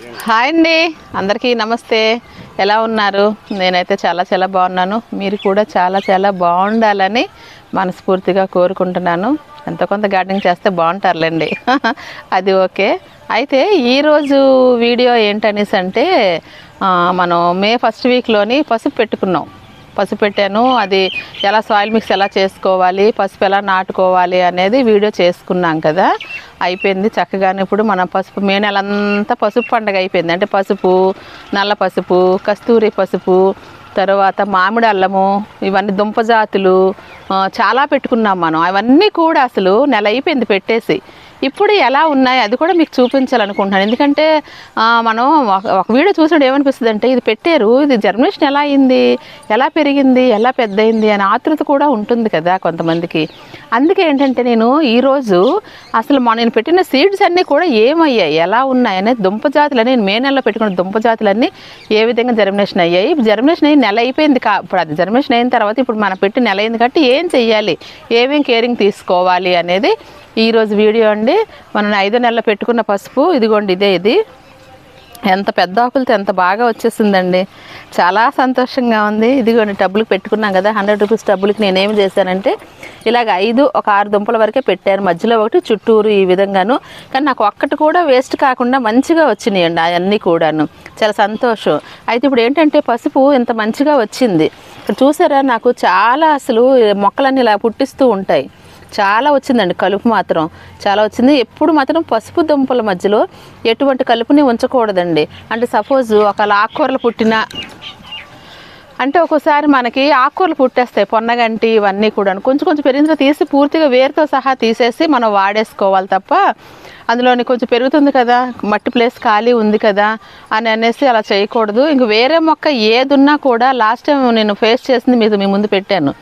Hi అండి. అందరికీ నమస్తే. ఎలా ఉన్నారు? నేనైతే చాలా చాలా బాగున్నాను. మీరు కూడా చాలా చాలా బాగుండాలని మనస్ఫూర్తిగా కోరుకుంటున్నాను. ఎంతో కొంత గార్డెనింగ్ చేస్తే బాగుంటారులేండి. అది ఓకే. అయితే ఈరోజు వీడియో ఏంటనేసి అంటే మనం మే ఫస్ట్ వీక్లోని పసుపు పెట్టుకున్నాం. పసుపు పెట్టాను. అది ఎలా సాయిల్ మిక్స్ ఎలా చేసుకోవాలి పసుపు ఎలా నాటుకోవాలి అనేది వీడియో చేసుకున్నాం కదా. అయిపోయింది చక్కగానే. ఇప్పుడు మన పసుపు మే నెలంతా పసుపు పండగ అయిపోయింది. అంటే పసుపు నల్ల పసుపు కస్తూరి పసుపు తర్వాత మామిడి అల్లము ఇవన్నీ దుంప జాతులు చాలా పెట్టుకున్నాం మనం. అవన్నీ కూడా అసలు నెల అయిపోయింది పెట్టేసి. ఇప్పుడు ఎలా ఉన్నాయి? అది కూడా మీకు చూపించాలనుకుంటున్నాను. ఎందుకంటే మనం ఒక ఒక వీడియో చూసినప్పుడు ఏమనిపిస్తుంది అంటే ఇది పెట్టారు ఇది జర్మినేషన్ ఎలా అయింది? ఎలా పెరిగింది? ఎలా పెద్ద అయింది అనే ఆతృత కూడా ఉంటుంది కదా కొంతమందికి. అందుకే ఏంటంటే నేను ఈరోజు అసలు మన నేను పెట్టిన సీడ్స్ అన్నీ కూడా ఏమయ్యాయి? ఎలా ఉన్నాయి? అనేది దుంప జాతులు నేను మే నెలలో పెట్టుకున్న దుంప జాతులన్నీ ఏ విధంగా జర్మినేషన్ అయ్యాయి? జర్మినేషన్ అయ్యి నెల అయిపోయింది కా ఇప్పుడు అది జర్మినేషన్ అయిన తర్వాత ఇప్పుడు మనం పెట్టి నెల అయింది కాబట్టి ఏం చెయ్యాలి? ఏమేమి కేరింగ్ తీసుకోవాలి? అనేది ఈరోజు వీడియో అండి. మనం ఐదు నెలలు పెట్టుకున్న పసుపు. ఇదిగోండి ఇదే ఇది. ఎంత పెద్ద ఆకులతో ఎంత బాగా వచ్చేసిందండి. చాలా సంతోషంగా ఉంది. ఇదిగోండి డబ్బులకు పెట్టుకున్నాం కదా. హండ్రెడ్ రూపీస్ డబ్బులకి నేనేం చేశానంటే ఇలాగ ఐదు ఒక ఆరు దుంపల వరకే పెట్టాను మధ్యలో ఒకటి చుట్టూరు ఈ విధంగాను. కానీ నాకు ఒక్కటి కూడా వేస్ట్ కాకుండా మంచిగా వచ్చినాయండి అవన్నీ కూడాను. చాలా సంతోషం. అయితే ఇప్పుడు ఏంటంటే పసుపు ఇంత మంచిగా వచ్చింది. ఇక్కడ చూసారా నాకు చాలా అసలు మొక్కలన్నీ ఇలా పుట్టిస్తూ ఉంటాయి. చాలా వచ్చిందండి కలుపు మాత్రం. చాలా వచ్చింది. ఎప్పుడు మాత్రం పసుపు దుంపల మధ్యలో ఎటువంటి కలుపుని ఉంచకూడదండి. అంటే సపోజ్ ఒకవేళ ఆకుకూరలు పుట్టిన అంటే ఒక్కోసారి మనకి ఆకుకూరలు పుట్టేస్తాయి పొన్నగంటి ఇవన్నీ కూడా కొంచెం కొంచెం పెరిగిన తీసి పూర్తిగా వేరుతో సహా తీసేసి మనం వాడేసుకోవాలి తప్ప అందులోని కొంచెం పెరుగుతుంది కదా మట్టి ప్లేస్ ఖాళీ ఉంది కదా అని అనేసి అలా చేయకూడదు. ఇంక వేరే మొక్క ఏదున్నా కూడా లాస్ట్ టైం నేను ఫేస్ చేసింది మీకు మీ ముందు పెట్టాను.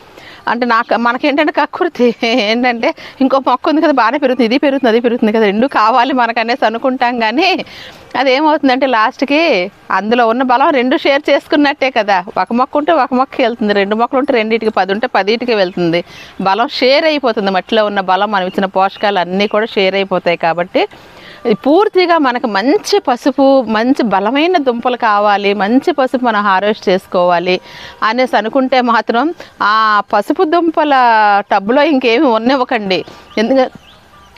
అంటే నాకు మనకేంటంటే కక్కుర్తి ఏంటంటే ఇంకో మొక్క ఉంది కదా బాగానే పెరుగుతుంది ఇది పెరుగుతుంది అది పెరుగుతుంది కదా రెండు కావాలి మనకనేసి అనుకుంటాం కానీ అది ఏమవుతుందంటే లాస్ట్కి అందులో ఉన్న బలం రెండు షేర్ చేసుకున్నట్టే కదా. ఒక మొక్క ఉంటే ఒక మొక్కకి వెళ్తుంది రెండు మొక్కలు ఉంటే రెండింటికి పది ఉంటే పదిటికి వెళ్తుంది. బలం షేర్ అయిపోతుంది మట్టిలో ఉన్న బలం మనం ఇచ్చిన పోషకాలు అన్నీ కూడా షేర్ అయిపోతాయి కాబట్టి పూర్తిగా మనకు మంచి పసుపు మంచి బలమైన దుంపలు కావాలి మంచి పసుపు మనం హార్వెస్ట్ చేసుకోవాలి అనేసి అనుకుంటే మాత్రం ఆ పసుపు దుంపల టబ్లో ఇంకేమి ఉన్నవ్వకండి ఎందుకంటే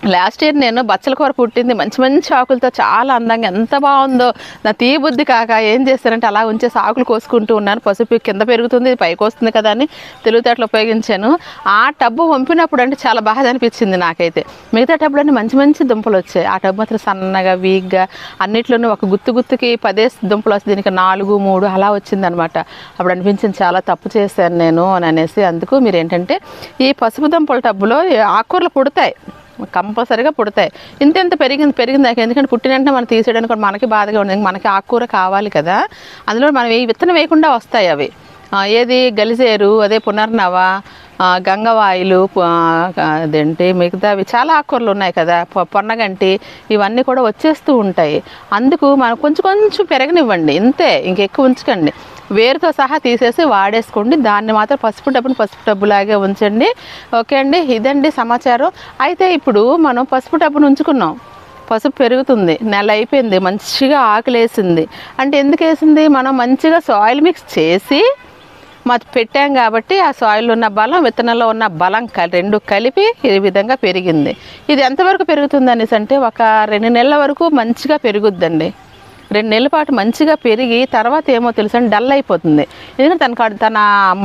లాస్ట్ ఇయర్ నేను బచ్చల కూర పుట్టింది. మంచి మంచి ఆకులతో చాలా అందంగా ఎంత బాగుందో. నా తీ బుద్ధి కాక ఏం చేస్తారంటే అలా ఉంచేసి ఆకులు కోసుకుంటూ ఉన్నాను. పసుపు కింద పెరుగుతుంది పైకి వస్తుంది కదా అని తెలివితేటలు ఉపయోగించాను. ఆ టబ్బు వంపినప్పుడు అంటే చాలా బాధ అనిపించింది నాకైతే. మిగతా టబ్బులన్నీ మంచి మంచి దుంపలు వచ్చాయి. ఆ టబ్బు మాత్రం సన్నగా వీక్గా అన్నిట్లోనూ ఒక గుత్తు గుత్తుకి పదే దుంపలు వస్తాయి. దీనికి నాలుగు మూడు అలా వచ్చిందనమాట అప్పుడు అనిపించింది చాలా తప్పు చేశాను నేను అని అనేసి. అందుకు మీరు ఏంటంటే ఈ పసుపు దుంపల టబ్బులో ఆకుకూరలు పుడతాయి. కంపల్సరీగా పుడతాయి. ఇంత ఇంత పెరిగింది పెరిగింది ఎందుకంటే పుట్టిన వెంటనే మనం తీసేయడానికి కూడా మనకి బాధగా ఉంది మనకి ఆకుకూర కావాలి కదా. అందులో మనం ఏ విత్తనం వేయకుండా వస్తాయి అవి. ఏది? గలిజేరు అదే పునర్నవ గంగవాయులు గంగవాయిలు అదేంటి? మిగతావి చాలా ఆకుకూరలు ఉన్నాయి కదా. పొన్నగంటి ఇవన్నీ కూడా వచ్చేస్తూ ఉంటాయి. అందుకు మనం కొంచెం కొంచెం పెరగనివ్వండి. ఇంతే. ఇంకెక్కువ ఉంచకండి. వేరుతో సహా తీసేసి వాడేసుకోండి. దాన్ని మాత్రం పసుపు డబ్బును పసుపు డబ్బులాగే ఉంచండి. ఓకే అండి ఇదండి సమాచారం. అయితే ఇప్పుడు మనం పసుపు డబ్బును ఉంచుకున్నాం. పసుపు పెరుగుతుంది నెల అయిపోయింది మంచిగా ఆకులేసింది అంటే ఎందుకు వేసింది? మనం మంచిగా సాయిల్ మిక్స్ చేసి మాది పెట్టాం కాబట్టి ఆ సాయిల్లో ఉన్న బలం విత్తనంలో ఉన్న బలం క రెండు కలిపి ఈ విధంగా పెరిగింది. ఇది ఎంతవరకు పెరుగుతుంది అనేసి అంటే ఒక రెండు నెలల వరకు మంచిగా పెరుగుద్దండి. రెండు నెలల పాటు మంచిగా పెరిగి తర్వాత ఏమో తెలుసా డల్ అయిపోతుంది. ఎందుకంటే తన కాడు తన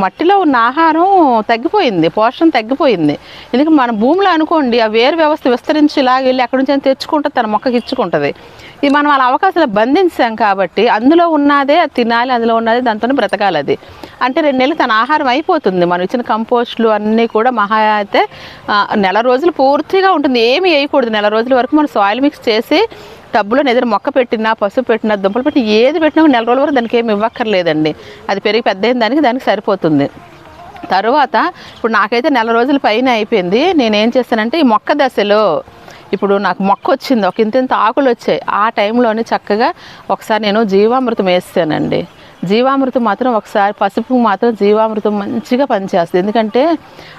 మట్టిలో ఉన్న ఆహారం తగ్గిపోయింది పోషణ తగ్గిపోయింది. ఎందుకంటే మన భూమిలో అనుకోండి ఆ వేరు వ్యవస్థ విస్తరించి ఇలాగ వెళ్ళి అక్కడి నుంచి తెచ్చుకుంటుంది? తన మొక్కకి ఇచ్చుకుంటుంది. ఇది మనం అలా అవకాశాలు బంధించాం కాబట్టి అందులో ఉన్నదే అది తినాలి అందులో ఉన్నదే దాంతో బ్రతకాలి అది. అంటే రెండు నెలలు తన ఆహారం అయిపోతుంది. మనం ఇచ్చిన కంపోస్ట్లు అన్నీ కూడా మహా అయితే నెల రోజులు పూర్తిగా ఉంటుంది. ఏమి వేయకూడదు. నెల రోజుల వరకు మనం సాయిల్ మిక్స్ చేసి టబ్బులో ఏదైనా మొక్క పెట్టినా పసుపు పెట్టినా దుంపలు పెట్టినా ఏది పెట్టినా నెల రోజుల వరకు దానికి ఏమి ఇవ్వక్కర్లేదండి. అది పెరిగి పెద్ద అయిన దానికి దానికి సరిపోతుంది. తర్వాత ఇప్పుడు నాకైతే నెల రోజుల పైన అయిపోయింది. నేనేం చేస్తానంటే ఈ మొక్క దశలో ఇప్పుడు నాకు మొక్క వచ్చింది. ఒక ఇంత ఇంత ఆకులు వచ్చాయి. ఆ టైంలోనే చక్కగా ఒకసారి నేను జీవామృతం వేస్తానండి. జీవామృతం మాత్రం ఒకసారి పసుపు మాత్రం జీవామృతం మంచిగా పనిచేస్తుంది. ఎందుకంటే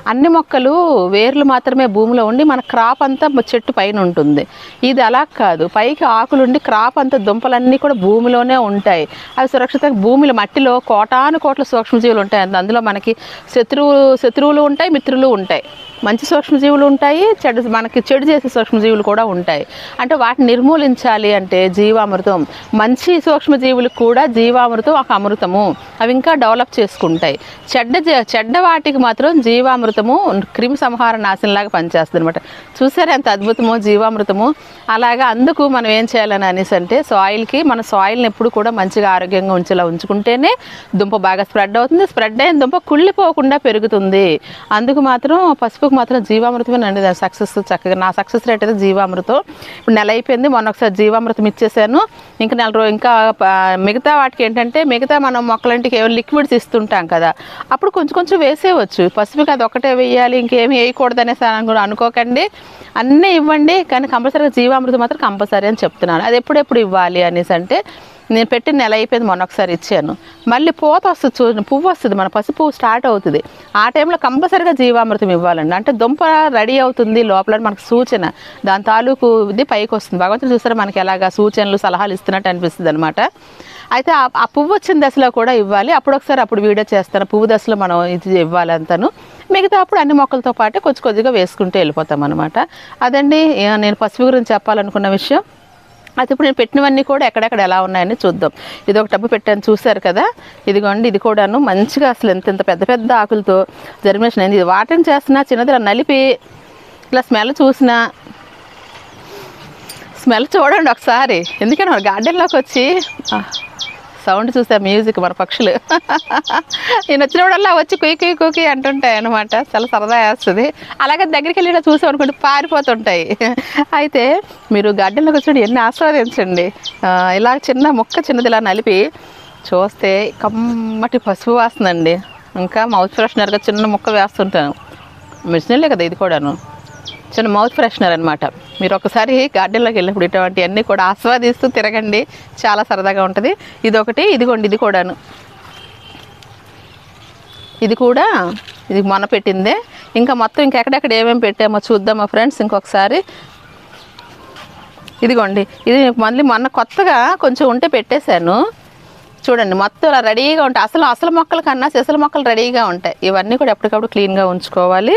అన్ని మొక్కలు వేర్లు మాత్రమే భూమిలో ఉండి మన క్రాప్ అంతా చెట్టు పైన ఉంటుంది. ఇది అలా కాదు. పైకి ఆకులుండి క్రాప్ అంతా దుంపలన్నీ కూడా భూమిలోనే ఉంటాయి. అవి సురక్షితంగా భూమిలో మట్టిలో కోటాను కోట్ల సూక్ష్మజీవులు ఉంటాయి. అందులో మనకి శత్రువు శత్రువులు ఉంటాయి మిత్రులు ఉంటాయి. మంచి సూక్ష్మజీవులు ఉంటాయి చెడు మనకి చెడు చేసే సూక్ష్మజీవులు కూడా ఉంటాయి. అంటే వాటిని నిర్మూలించాలి అంటే జీవామృతం. మంచి సూక్ష్మజీవులు కూడా జీవామృతం ఒక అమృతము. అవి ఇంకా డెవలప్ చేసుకుంటాయి. చెడ్డ చెడ్డ వాటికి మాత్రం జీవామృతము క్రిమి సంహార నాశనంలాగా పనిచేస్తుంది అనమాట చూసారా ఎంత అద్భుతమో జీవామృతము. అలాగా అందుకు మనం ఏం చేయాలని అనేసి అంటే సాయిల్కి మన సాయిల్ని ఎప్పుడు కూడా మంచిగా ఆరోగ్యంగా ఉంచేలా ఉంచుకుంటేనే దుంప బాగా స్ప్రెడ్ అవుతుంది. స్ప్రెడ్ అయిన దుంప కుళ్ళిపోకుండా పెరుగుతుంది. అందుకు మాత్రం పసుపు పసుపుకు మాత్రం జీవామృతమే నండి. సక్సెస్ చక్కగా నా సక్సెస్ రేట్ అయితే జీవామృతం. ఇప్పుడు నెల అయిపోయింది. మొన్న ఒకసారి జీవామృతం ఇచ్చేసాను. ఇంకా నెల రోజు ఇంకా మిగతా వాటికి ఏంటంటే మిగతా మనం మొక్కలంటికి ఏమైనా లిక్విడ్స్ ఇస్తుంటాం కదా. అప్పుడు కొంచెం కొంచెం వేసేయవచ్చు. పసుపుకి అది ఒకటే వేయాలి. ఇంకేమి వేయకూడదు అనేసి అని కూడా అనుకోకండి. అన్నీ ఇవ్వండి. కానీ కంపల్సరీగా జీవామృతం మాత్రం కంపల్సరీ అని చెప్తున్నాను. అది ఎప్పుడెప్పుడు ఇవ్వాలి అనేసి అంటే నేను పెట్టి నెల అయిపోయింది. మొన్న ఒకసారి ఇచ్చాను. మళ్ళీ పూత వస్తుంది చూ పువ్వు వస్తుంది మన పసుపు స్టార్ట్ అవుతుంది. ఆ టైంలో కంపల్సరీగా జీవామృతం ఇవ్వాలండి. అంటే దుంప రెడీ అవుతుంది లోపల మనకు సూచన. దాని తాలూకు ఇది పైకి వస్తుంది. భగవంతుడు చూసారా మనకి ఎలాగా సూచనలు సలహాలు ఇస్తున్నట్టు అనిపిస్తుంది అనమాట అయితే ఆ- పువ్వు వచ్చిన దశలో కూడా ఇవ్వాలి. అప్పుడు ఒకసారి అప్పుడు వీడియో చేస్తాను. పువ్వు దశలో మనం ఇది ఇవ్వాలంతను మిగతా అప్పుడు అన్ని మొక్కలతో పాటు కొద్ది కొద్దిగా వేసుకుంటూ వెళ్ళిపోతాం అనమాట అదండి నేను పసుపు గురించి చెప్పాలనుకున్న విషయం. అయితే ఇప్పుడు నేను పెట్టినవన్నీ కూడా ఎక్కడెక్కడ ఎలా ఉన్నాయని చూద్దాం. ఇది ఒక టబ్బు పెట్టాను చూశారు కదా? ఇదిగోండి ఇది కూడాను మంచిగా అసలు ఎంత ఎంత పెద్ద పెద్ద ఆకులతో జర్మినేషన్ అయింది. ఇది వాటరింగ్ చేస్తున్నా చిన్నది నలిపి ఇలా స్మెల్ చూసినా. స్మెల్ చూడండి ఒకసారి. ఎందుకంటే మన గార్డెన్లోకి వచ్చి? సౌండ్ చూస్తే మ్యూజిక్ మన పక్షులు. నేను వచ్చినప్పుడల్లా వచ్చి కుయ్యి కుయ్యి కుకి అంటుంటాయి అనమాట చాలా సరదా వేస్తుంది. అలాగే దగ్గరికి వెళ్ళి ఇలా చూసాం అనుకుంటే పారిపోతుంటాయి. అయితే మీరు గార్డెన్లోకి వచ్చినప్పుడు ఎన్ని ఆస్వాదించండి. ఇలా చిన్న ముక్క చిన్నది ఇలా నలిపి చూస్తే కమ్మటి పసుపు వాస్తుందండి ఇంకా మౌత్ ఫ్రెషనర్గా చిన్న ముక్క వేస్తుంటాను. మెడిసినలే కదా ఇది కూడాను. చిన్న మౌత్ ఫ్రెషనర్ అనమాట మీరు ఒకసారి గార్డెన్లోకి వెళ్ళినప్పుడు ఇటువంటి అన్నీ కూడా ఆస్వాదిస్తూ తిరగండి. చాలా సరదాగా ఉంటుంది. ఇది ఒకటి ఇదిగోండి ఇది కూడాను. ఇది కూడా ఇది మొన్న పెట్టిందే. ఇంకా మొత్తం ఇంకెక్కడెక్కడ ఏమేమి పెట్టామో చూద్దామా ఫ్రెండ్స్ ఇంకొకసారి. ఇదిగోండి ఇది మళ్ళీ మొన్న కొత్తగా కొంచెం ఉంటే పెట్టేశాను. చూడండి మొత్తం ఇలా రెడీగా ఉంటాయి. అసలు అసలు మొక్కల కన్నా సిసలు మొక్కలు రెడీగా ఉంటాయి. ఇవన్నీ కూడా ఎప్పటికప్పుడు క్లీన్గా ఉంచుకోవాలి.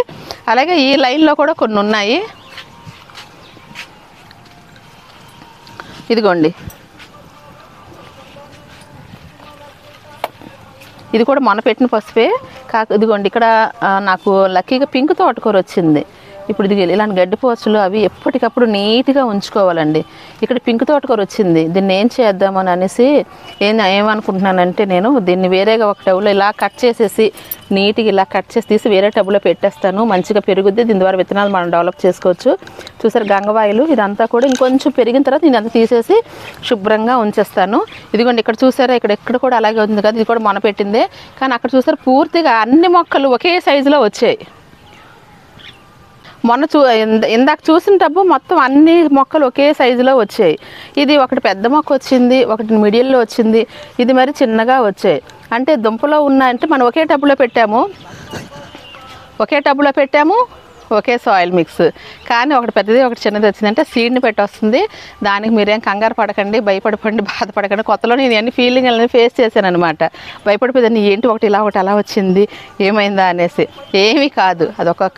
అలాగే ఈ లైన్లో కూడా కొన్ని ఉన్నాయి. ఇదిగోండి. ఇది కూడా మొన్న పెట్టిన పసుపే. కాక ఇదిగోండి ఇక్కడ నాకు లక్కీగా పింక్ తోటకూర వచ్చింది. ఇప్పుడు ఇది ఇలాంటి గడ్డి పోచలు అవి ఎప్పటికప్పుడు నీట్గా ఉంచుకోవాలండి. ఇక్కడ పింక్ తోటకూర వచ్చింది. దీన్ని ఏం చేద్దామని అనేసి ఏం ఏమనుకుంటున్నానంటే నేను దీన్ని వేరేగా ఒక టబ్లో ఇలా కట్ చేసేసి నీట్గా ఇలా కట్ చేసి తీసి వేరే టబ్లో పెట్టేస్తాను. మంచిగా పెరుగుద్ది. దీని ద్వారా విత్తనాలు మనం డెవలప్ చేసుకోవచ్చు. చూసారు గంగవాయిలు ఇదంతా కూడా ఇంకొంచెం పెరిగిన తర్వాత నేను అంతా తీసేసి శుభ్రంగా ఉంచేస్తాను. ఇదిగోండి ఇక్కడ చూసారా? ఇక్కడ ఎక్కడ కూడా అలాగే ఉంది కదా. ఇది కూడా మొన పెట్టిందే. కానీ అక్కడ చూసారు? పూర్తిగా అన్ని మొక్కలు ఒకే సైజులో వచ్చాయి. మొన్న చూ ఇందాక చూసిన టబ్బు మొత్తం అన్ని మొక్కలు ఒకే సైజులో వచ్చాయి. ఇది ఒకటి పెద్ద మొక్క వచ్చింది ఒకటి మిడిల్లో వచ్చింది ఇది మరి చిన్నగా వచ్చాయి. అంటే దుంపలో ఉన్నాయంటే మనం ఒకే టబ్బులో పెట్టాము ఒకే టబ్బులో పెట్టాము ఒకే సాయిల్ మిక్స్ కానీ ఒకటి పెద్దది ఒకటి చిన్నది వచ్చిందంటే సీడ్ని పెట్టి వస్తుంది దానికి మీరేం కంగారు పడకండి భయపడకండి బాధపడకండి. కొత్తలో నేను అన్ని ఫీలింగ్ అనేది ఫేస్ చేశాను అనమాట భయపడిపోయింది ఏంటి ఒకటి ఇలా ఒకటి అలా వచ్చింది ఏమైందా అనేసి. ఏమీ కాదు. అదొక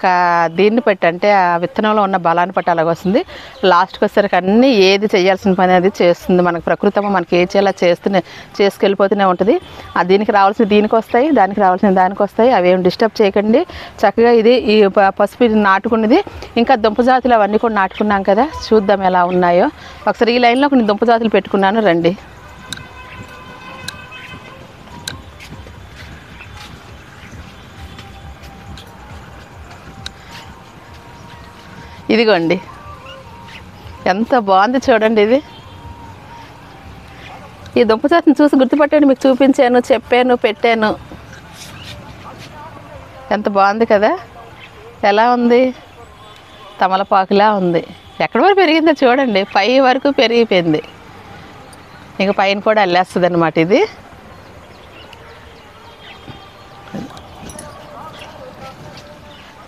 దీన్ని పెట్టి అంటే ఆ విత్తనంలో ఉన్న బలాన్ని పట్టి అలాగ వస్తుంది. లాస్ట్కి వచ్చేసరికి అన్నీ ఏది చేయాల్సిన పని అది చేస్తుంది. మనకు ప్రకృతము మనకి ఏ చేయాలో చేస్తూనే చేసుకెళ్ళిపోతూనే ఉంటుంది. ఆ దీనికి రావాల్సిన దీనికి వస్తాయి దానికి రావాల్సిన దానికి వస్తాయి అవి ఏం డిస్టర్బ్ చేయకండి. చక్కగా ఇది ఈ ప- పసుపు నాటుకున్నది. ఇంకా దుంప జాతులు అవన్నీ కూడా నాటుకున్నాం కదా. చూద్దాం ఎలా ఉన్నాయో. ఒకసారి ఈ లైన్లో కొన్ని దుంప జాతులు పెట్టుకున్నాను రండి. ఇదిగోండి. ఎంత బాగుంది చూడండి ఇది. ఈ దుంప జాతిని చూసి గుర్తుపట్టండి మీకు చూపించాను చెప్పాను పెట్టాను. ఎంత బాగుంది కదా. ఎలా ఉంది? తమలపాకులా ఉంది. ఎక్కడ వరకు పెరిగిందో చూడండి. పై వరకు పెరిగిపోయింది. ఇంకా పైన కూడా అల్లేస్తుంది అనమాట ఇది.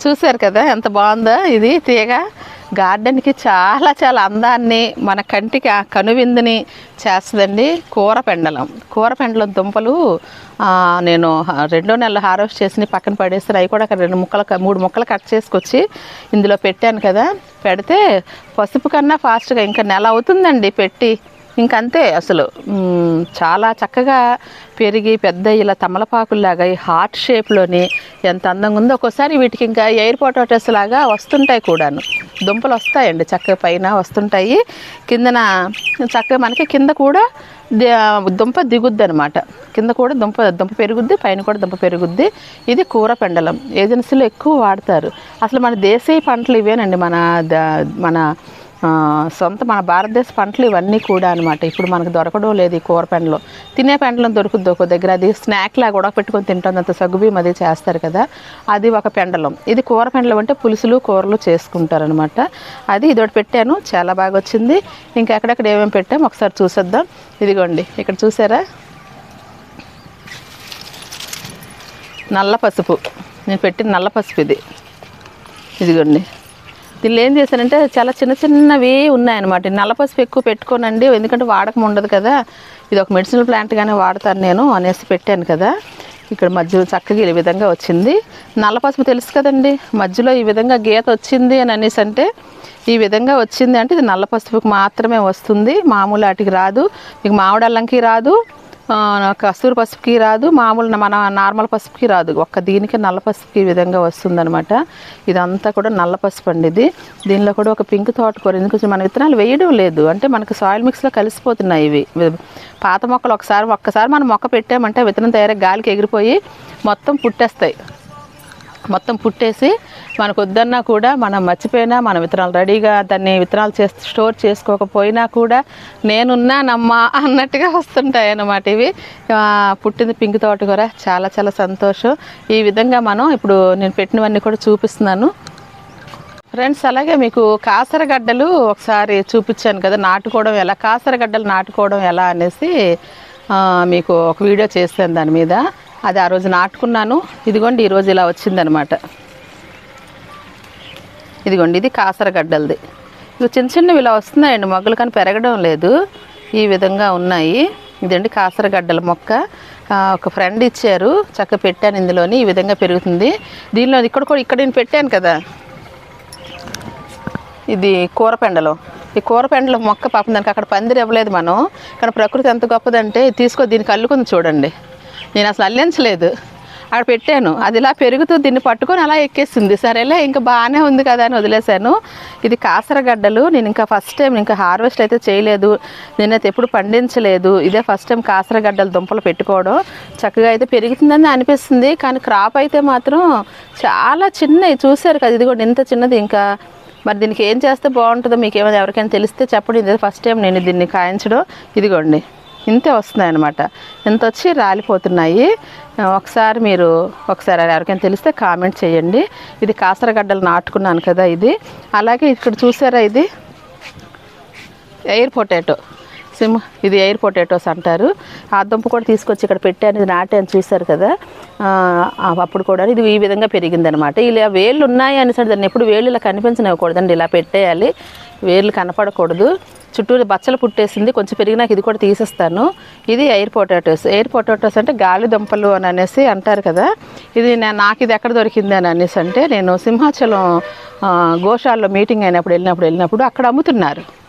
చూసారు కదా ఎంత బాగుందో ఇది తీగ. గార్డెన్కి చాలా చాలా అందాన్ని మన కంటికి ఆ కనువిందుని చేస్తుందండి కూర పెండలం. కూర పెండలం దుంపలు నేను రెండో నెలలు హార్వెస్ట్ చేసి పక్కన పడేస్తే అవి కూడా రెండు ముక్కలు మూడు ముక్కలు కట్ చేసుకొచ్చి ఇందులో పెట్టాను కదా. పెడితే పసుపు కన్నా ఫాస్ట్గా ఇంకా నెల అవుతుందండి పెట్టి. ఇంకంతే అసలు. చాలా చక్కగా పెరిగి పెద్ద ఇలా తమలపాకుల్లాగా ఈ హార్ట్ షేప్లోని ఎంత అందంగా ఉందో ఒక్కోసారి వీటికి ఇంకా ఎయిర్ పొటాటోస్ లాగా వస్తుంటాయి కూడాను. దుంపలు వస్తాయండి చక్కగా పైన వస్తుంటాయి. కిందన చక్కగా మనకి కింద కూడా దుంప దిగుద్ది అనమాట కింద కూడా దుంప దుంప పెరుగుద్ది పైన కూడా దుంప పెరుగుద్ది. ఇది కూర పెండలం. ఏజెన్సీలో ఎక్కువ వాడతారు. అసలు మన దేశీయ పంటలు ఇవేనండి మన మన సొంత మన భారతదేశ పంటలు ఇవన్నీ కూడా అనమాట ఇప్పుడు మనకు దొరకడం లేదు ఈ కూర పెండలో. తినే పెండలం దొరుకుద్ది ఒక దగ్గర. అది స్నాక్ లాగా కూడా పెట్టుకొని తింటుంది అంత సగ్గుబియ్యం అది చేస్తారు కదా. అది ఒక పెండలం. ఇది కూర పెండలం అంటే పులుసులు కూరలు చేసుకుంటారనమాట అది ఇదోటి పెట్టాను. చాలా బాగా వచ్చింది. ఇంకా ఎక్కడెక్కడ ఏమేమి పెట్టాం ఒకసారి చూసేద్దాం. ఇదిగోండి. ఇక్కడ చూసారా? నల్ల పసుపు. నేను పెట్టిన నల్ల పసుపు ఇది. ఇదిగోండి. దీనిలో ఏం చేశానంటే చాలా చిన్న చిన్నవి ఉన్నాయన్నమాట. ఈ నల్ల పసుపు ఎక్కువ పెట్టుకోనండి. ఎందుకంటే వాడకం ఉండదు కదా. ఇది ఒక మెడిసినల్ ప్లాంట్గానే వాడతాను నేను అనేసి పెట్టాను కదా. ఇక్కడ మధ్యలో చక్కగా ఈ విధంగా వచ్చింది. నల్ల పసుపు తెలుసు కదండి. మధ్యలో ఈ విధంగా గీత వచ్చింది అని అనేసి అంటే ఈ విధంగా వచ్చింది అంటే ఇది నల్ల పసుపుకి మాత్రమే వస్తుంది. మామూలు వాటికి రాదు. మీకు మామిడి అల్లంకి రాదు. కస్తూరి పసుపుకి రాదు మామూలు మన నార్మల్ పసుపుకి రాదు. ఒక్క దీనికి నల్ల పసుపుకి ఈ విధంగా వస్తుందనమాట ఇదంతా కూడా నల్ల పసుపు అండి ఇది. దీనిలో కూడా ఒక పింక్ తోటకూర. ఎందుకు మన విత్తనాలు వేయడం లేదు. అంటే మనకు సాయిల్ మిక్స్లో కలిసిపోతున్నాయి ఇవి. పాత మొక్కలు ఒకసారి ఒక్కసారి మనం మొక్క పెట్టామంటే విత్తనం తయారై గాలికి ఎగిరిపోయి మొత్తం పుట్టేస్తాయి. మొత్తం పుట్టేసి మనకు వద్దన్నా కూడా మనం మర్చిపోయినా మన విత్తనాలు రెడీగా దాన్ని విత్తనాలు చేసి స్టోర్ చేసుకోకపోయినా కూడా నేనున్నానమ్మా అన్నట్టుగా వస్తుంటాయి అన్నమాట ఇవి. పుట్టింది పింక్ కూడా చాలా చాలా సంతోషం. ఈ విధంగా మనం ఇప్పుడు నేను పెట్టినవన్నీ కూడా చూపిస్తున్నాను. ఫ్రెండ్స్ అలాగే మీకు కాసరగడ్డలు ఒకసారి చూపించాను కదా నాటుకోవడం ఎలా కాసరగడ్డలు నాటుకోవడం ఎలా అనేసి మీకు ఒక వీడియో చేశాను దాని మీద. అది ఆ రోజు నాటుకున్నాను. ఇదిగోండి ఈరోజు ఇలా వచ్చిందనమాట. ఇదిగోండి ఇది కాసరగడ్డలది ఇవి చిన్న చిన్నవి ఇలా వస్తున్నాయండి మొగ్గలు కానీ పెరగడం లేదు. ఈ విధంగా ఉన్నాయి. ఇదండి కాసరగడ్డల మొక్క. ఒక ఫ్రెండ్ ఇచ్చారు చక్క పెట్టాను ఇందులోని ఈ విధంగా పెరుగుతుంది. దీనిలో ఇక్కడ కూడా ఇక్కడ నేను పెట్టాను కదా. ఇది కూరపెండలో ఈ కూరపెండలో మొక్క పాపం దానికి అక్కడ పందిరి ఇవ్వలేదు మనం. కానీ ప్రకృతి ఎంత గొప్పదంటే తీసుకో దీనికి అల్లుకుంది చూడండి. నేను అసలు అల్లించలేదు. అక్కడ పెట్టాను. అది ఇలా పెరుగుతూ దీన్ని పట్టుకొని అలా ఎక్కేసింది. సరేలే ఇంకా బాగానే ఉంది కదా అని వదిలేశాను. ఇది కాసరగడ్డలు. నేను ఇంకా ఫస్ట్ టైం ఇంకా హార్వెస్ట్ అయితే చేయలేదు. నేనైతే ఎప్పుడు పండించలేదు. ఇదే ఫస్ట్ టైం కాసరగడ్డలు దుంపలు పెట్టుకోవడం. చక్కగా అయితే పెరుగుతుందని అనిపిస్తుంది. కానీ క్రాప్ అయితే మాత్రం చాలా చిన్నవి. చూశారు కదా ఇది కూడా ఇంత చిన్నది. ఇంకా మరి దీనికి ఏం చేస్తే బాగుంటుందో మీకు ఏమైనా ఎవరికైనా తెలిస్తే చెప్పండి. ఇది ఫస్ట్ టైం నేను దీన్ని కాయించడం. ఇదిగోండి. ఇంతే వస్తున్నాయి అనమాట ఇంత వచ్చి రాలిపోతున్నాయి ఒకసారి మీరు ఒకసారి ఎవరికైనా తెలిస్తే కామెంట్ చేయండి. ఇది కాసరగడ్డలు నాటుకున్నాను కదా ఇది. అలాగే ఇక్కడ చూసారా ఇది? Air potato. సిమ్ ఇది ఎయిర్ పొటాటోస్ అంటారు. ఆ దుంప కూడా తీసుకొచ్చి ఇక్కడ పెట్టాను. ఇది నాటాను చూశారు కదా? అప్పుడు కూడా ఇది ఈ విధంగా పెరిగిందనమాట ఇలా వేళ్ళు ఉన్నాయి అనేసరి దాన్ని ఎప్పుడు వేళ్ళు ఇలా కనిపించనివ్వకూడదండి. ఇలా పెట్టేయాలి. వేళ్ళు కనపడకూడదు. చుట్టూరు బచ్చలు పుట్టేసింది కొంచెం పెరిగినాక ఇది కూడా తీసేస్తాను. ఇది ఎయిర్ పొటాటోస్. ఎయిర్ పొటాటోస్ అంటే గాలి దుంపలు అని అనేసి అంటారు కదా. ఇది నా- నాకు ఇది ఎక్కడ దొరికింది అని అనేసి అంటే నేను సింహాచలం గోశాల్లో గోశాలలో మీటింగ్ అయినప్పుడు వెళ్ళినప్పుడు వెళ్ళినప్పుడు అక్కడ అమ్ముతున్నారు.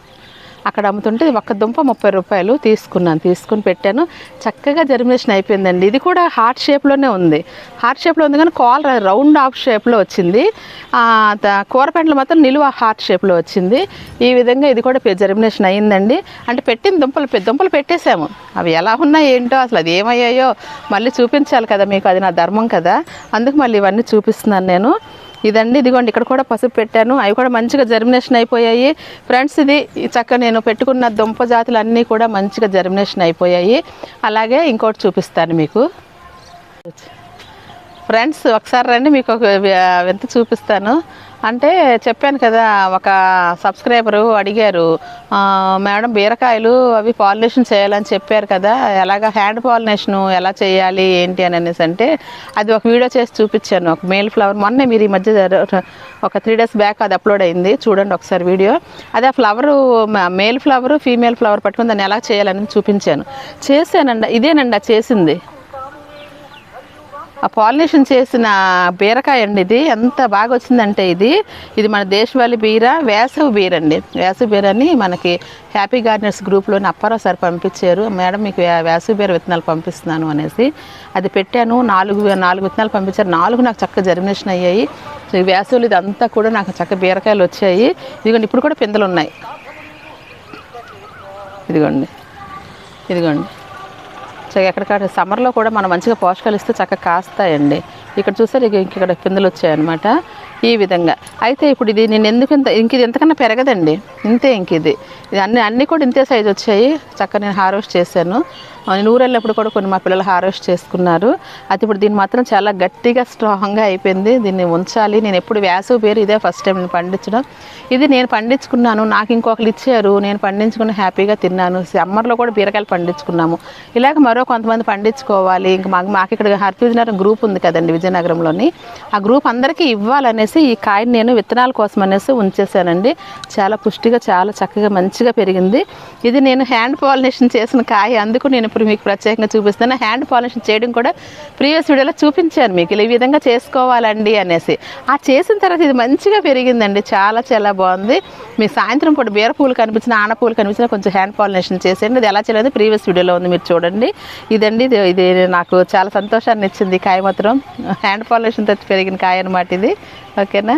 అక్కడ అమ్ముతుంటే ఒక్క దుంప ముప్పై రూపాయలు తీసుకున్నాను తీసుకుని పెట్టాను. చక్కగా జర్మినేషన్ అయిపోయిందండి. ఇది కూడా హార్ట్ షేప్లోనే ఉంది. హార్ట్ షేప్లో ఉంది కానీ కాల్ రౌండ్ ఆఫ్ షేప్లో వచ్చింది. కూరపెండలు మాత్రం నిలువ హార్ట్ షేప్లో వచ్చింది. ఈ విధంగా ఇది కూడా జర్మినేషన్ అయ్యిందండి. అంటే పెట్టిన దుంపలు దుంపలు పెట్టేశాము. అవి ఎలా ఉన్నాయి ఏంటో అసలు అది ఏమయ్యాయో మళ్ళీ చూపించాలి కదా మీకు అది నా ధర్మం కదా. అందుకు మళ్ళీ ఇవన్నీ చూపిస్తున్నాను నేను. ఇదండి ఇదిగోండి ఇక్కడ కూడా పసుపు పెట్టాను. అవి కూడా మంచిగా జర్మినేషన్ అయిపోయాయి. ఫ్రెండ్స్ ఇది చక్క నేను పెట్టుకున్న దుంప జాతులు అన్నీ కూడా మంచిగా జర్మినేషన్ అయిపోయాయి. అలాగే ఇంకోటి చూపిస్తాను మీకు. ఫ్రెండ్స్ ఒకసారి రండి మీకు ఒక వింత చూపిస్తాను. అంటే చెప్పాను కదా ఒక సబ్స్క్రైబరు అడిగారు మేడం బీరకాయలు అవి పాలినేషన్ చేయాలని చెప్పారు కదా ఎలాగ హ్యాండ్ పాలినేషన్ ఎలా చేయాలి ఏంటి అని అనేసి అంటే అది ఒక వీడియో చేసి చూపించాను ఒక మేల్ ఫ్లవర్. మొన్నే మీరు ఈ మధ్య ఒక త్రీ డేస్ బ్యాక్ అది అప్లోడ్ అయింది చూడండి ఒకసారి వీడియో. అది ఆ flower male flower female flower పట్టుకుని దాన్ని ఎలా చేయాలని చూపించాను. చేశానండి ఇదేనండి చేసింది. ఆ పాలినేషన్ చేసిన బీరకాయ అండి ఇది. ఎంత బాగా వచ్చిందంటే ఇది. ఇది మన దేశవాళీ బీర వేసవి బీర అండి వేసవి బీర అని మనకి హ్యాపీ గార్డెనర్స్ గ్రూప్లోని అప్పారావు సార్ పంపించారు. మేడం మీకు వేసవి బీర విత్తనాలు పంపిస్తున్నాను అనేసి. అది పెట్టాను. నాలుగు నాలుగు విత్తనాలు పంపించారు. నాలుగు నాకు చక్కగా జర్మినేషన్ అయ్యాయి. వేసవిలో ఇదంతా కూడా నాకు చక్క బీరకాయలు వచ్చాయి. ఇదిగోండి ఇప్పుడు కూడా పిందెలు ఉన్నాయి. ఇదిగోండి. ఇదిగోండి. ఎక్కడికక్కడ సమ్మర్లో కూడా మనం మంచిగా పోషకాలు ఇస్తే చక్కగా కాస్తాయండి. ఇక్కడ చూసారు ఇక ఇక్కడ పిందెలు వచ్చాయన్నమాట. ఈ విధంగా. అయితే ఇప్పుడు ఇది నేను ఎందుకు ఇంత ఇంక ఇది ఎంతకన్నా పెరగదండి. ఇంతే ఇంక ఇది. ఇది అన్ని అన్నీ కూడా ఇంతే సైజు వచ్చాయి. చక్కగా నేను హార్వెస్ట్ చేశాను. నేను ఊరు వెళ్ళినప్పుడు కూడా కొన్ని మా పిల్లలు హార్వెస్ట్ చేసుకున్నారు. అది ఇప్పుడు దీన్ని మాత్రం చాలా గట్టిగా స్ట్రాంగ్గా అయిపోయింది. దీన్ని ఉంచాలి. నేను ఎప్పుడు వేసవి పేరు ఇదే ఫస్ట్ టైం నేను పండించడం. ఇది నేను పండించుకున్నాను. నాకు ఇంకొకరు ఇచ్చారు. నేను పండించుకుని హ్యాపీగా తిన్నాను. సమ్మర్లో కూడా బీరకాయలు పండించుకున్నాము. ఇలాగ మరో కొంతమంది పండించుకోవాలి. ఇంక మాకు మాకు ఇక్కడ హర్ఫీజ్నగరం గ్రూప్ ఉంది కదండి విజయనగరంలోని. ఆ గ్రూప్ అందరికీ ఇవ్వాలనే అనేసి ఈ కాయని నేను విత్తనాల కోసం అనేసి ఉంచేసానండి చాలా పుష్టిగా చాలా చక్కగా మంచిగా పెరిగింది. ఇది నేను హ్యాండ్ పాలినేషన్ చేసిన కాయ. అందుకు నేను ఇప్పుడు మీకు ప్రత్యేకంగా చూపిస్తాను హ్యాండ్ పాలినేషన్ చేయడం కూడా ప్రీవియస్ వీడియోలో చూపించాను మీకు. ఈ విధంగా చేసుకోవాలండి అనేసి. ఆ చేసిన తర్వాత ఇది మంచిగా పెరిగిందండి. చాలా చాలా బాగుంది. మీ సాయంత్రం పూట బీర పూలు కనిపించిన ఆన పూలు కనిపించిన కొంచెం హ్యాండ్ పాలినేషన్ చేసేయండి. ఇది ఎలా చేయలేదు ప్రీవియస్ వీడియోలో ఉంది. మీరు చూడండి. ఇదండి ఇది ఇది నాకు చాలా సంతోషాన్ని ఇచ్చింది కాయ మాత్రం. హ్యాండ్ పాలినేషన్ తెచ్చి పెరిగిన కాయ అనమాట ఇది. ఓకేనా?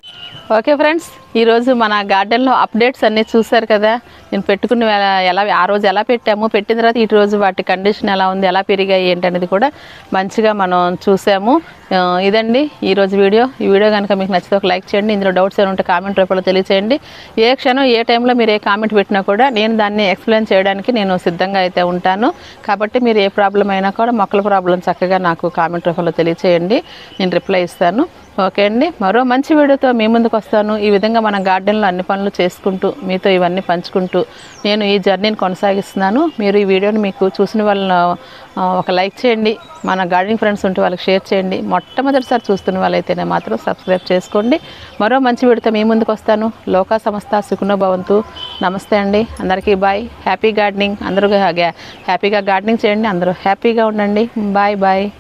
ఓకే ఫ్రెండ్స్ ఈరోజు మన గార్డెన్లో అప్డేట్స్ అన్నీ చూశారు కదా. నేను పెట్టుకున్న ఎలా ఆ రోజు ఎలా పెట్టాము పెట్టిన తర్వాత ఈ రోజు వాటి కండిషన్ ఎలా ఉంది ఎలా పెరిగాయి ఏంటనేది కూడా మంచిగా మనం చూసాము. ఇదండి ఈరోజు వీడియో. ఈ వీడియో కనుక మీకు నచ్చితే ఒక లైక్ చేయండి ఇందులో డౌట్స్ ఏమైనా ఉంటే కామెంట్ రూపంలో తెలియచేయండి. ఏ క్షణం ఏ టైంలో మీరు ఏ కామెంట్ పెట్టినా కూడా నేను దాన్ని ఎక్స్ప్లెయిన్ చేయడానికి నేను సిద్ధంగా అయితే ఉంటాను. కాబట్టి మీరు ఏ ప్రాబ్లం అయినా కూడా మొక్కల ప్రాబ్లం చక్కగా నాకు కామెంట్ రూపంలో తెలియచేయండి. నేను రిప్లై ఇస్తాను. ఓకే అండి. మరో మంచి వీడియోతో మీ ముందుకు వస్తాను? ఈ విధంగా మన గార్డెన్లో అన్ని పనులు చేసుకుంటూ మీతో ఇవన్నీ పంచుకుంటూ నేను ఈ జర్నీని కొనసాగిస్తున్నాను. మీరు ఈ వీడియోని మీకు చూసిన వాళ్ళ ఒక లైక్ చేయండి. మన గార్డెనింగ్ ఫ్రెండ్స్ ఉంటే వాళ్ళకి షేర్ చేయండి. మొట్టమొదటిసారి చూస్తున్న వాళ్ళైతేనే మాత్రం సబ్స్క్రైబ్ చేసుకోండి. మరో మంచి వీడితో మీ ముందుకు వస్తాను. లోకా సంస్థ సుఖనో భవంతు. నమస్తే అండి. అందరికీ బాయ్. Happy gardening. అందరూ హ్యాపీగా గార్డెనింగ్ చేయండి. అందరూ హ్యాపీగా ఉండండి. Bye bye.